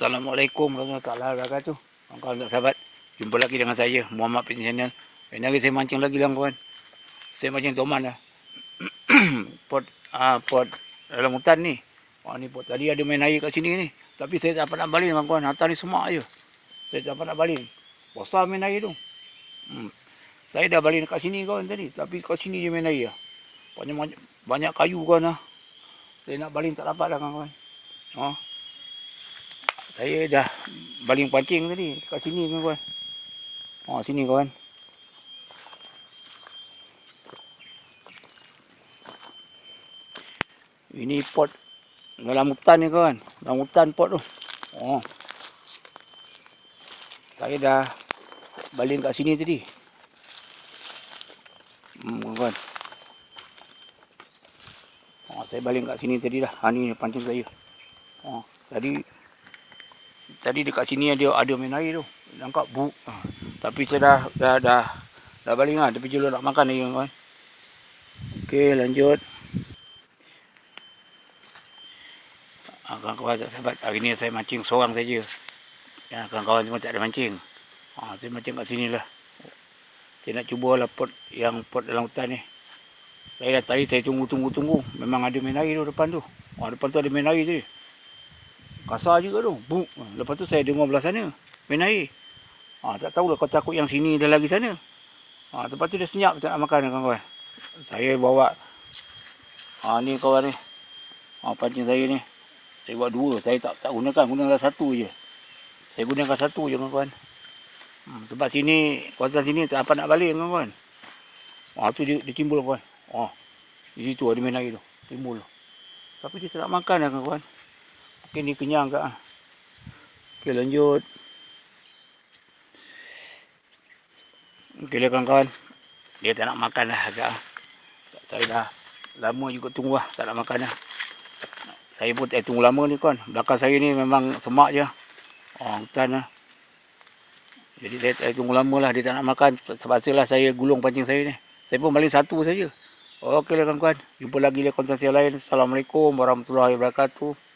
Assalamualaikum warahmatullahi wabarakatuh. Kawan-kawan sahabat, jumpa lagi dengan saya Muhammad bin Channel. Ini hari saya mancing lagi lah kawan. Saya mancing toman lah. pot ah pot dalam hutan ni. Oh ni pot tadi ada main air kat sini ni. Tapi saya tak nak balik kawan-kawan. Hantar ni semak je. Saya tak nak balik. Besar main air tu. Hmm. Saya dah balik kat sini kawan tadi. Tapi kat sini je main air lah. Banyak, banyak kayu kawan lah. Saya nak baling tak dapat lah kawan-kawan. Oh. Saya dah baling pancing tadi kat sini kawan. Oh sini kawan. Ini pot dalam hutan ni kawan. Dalam hutan pot tu. Oh. Saya dah baling kat sini tadi. Hmm, kawan. Oh, saya baling kat sini tadi dah. Ha ni pancing saya. Oh, tadi tadi dekat sini ada ada main air tu. Nampak bu. Ha. Tapi saya dah dah dah dah baling ah. Tapi jelo nak makan lagi kawan. Okey, lanjut. Ah, kawan-kawan sahabat, hari ni saya mancing seorang saja. Ya, kawan-kawan semua tak ada mancing. Ha, saya mancing kat sini lah. Saya nak cuba lah pot yang pot dalam hutan ni. Saya dah tadi saya tunggu-tunggu-tunggu. Memang ada main air tu depan tu. Oh, depan tu ada main air tadi. Kasar juga tu. Buk. Lepas tu saya dengar belah sana. Main air. Ha, tak tahulah kau takut yang sini dah lagi sana. Ha, lepas tu dia senyap tak nak makan kawan-kawan. Saya bawa. Ha, ni kawan ni. Ha, pancing saya ni. Saya buat dua. Saya tak tak gunakan. Gunakan satu je. Saya gunakan satu je kawan-kawan. Hmm, sebab sini, kawasan sini tak apa nak balik kawan-kawan. Ha, tu dia, dia timbul kawan. Oh, di situ ada main air tu. Timbul. Tapi dia tak makan lah kawan. Mungkin ni kenyang ke ah. Okey lanjut. Okey lah kawan-kawan. Dia tak nak makan lah agak. Saya dah lama juga tunggu lah. Tak nak makan lah. Saya pun tak tunggu lama ni kawan. Belakang saya ni memang semak je. Oh, hutan lah. Jadi saya tak tunggu lama lah. Dia tak nak makan. Sebab lah saya gulung pancing saya ni. Saya pun balik satu saja. Okey lah kawan-kawan. Jumpa lagi di konten yang lain. Assalamualaikum warahmatullahi wabarakatuh.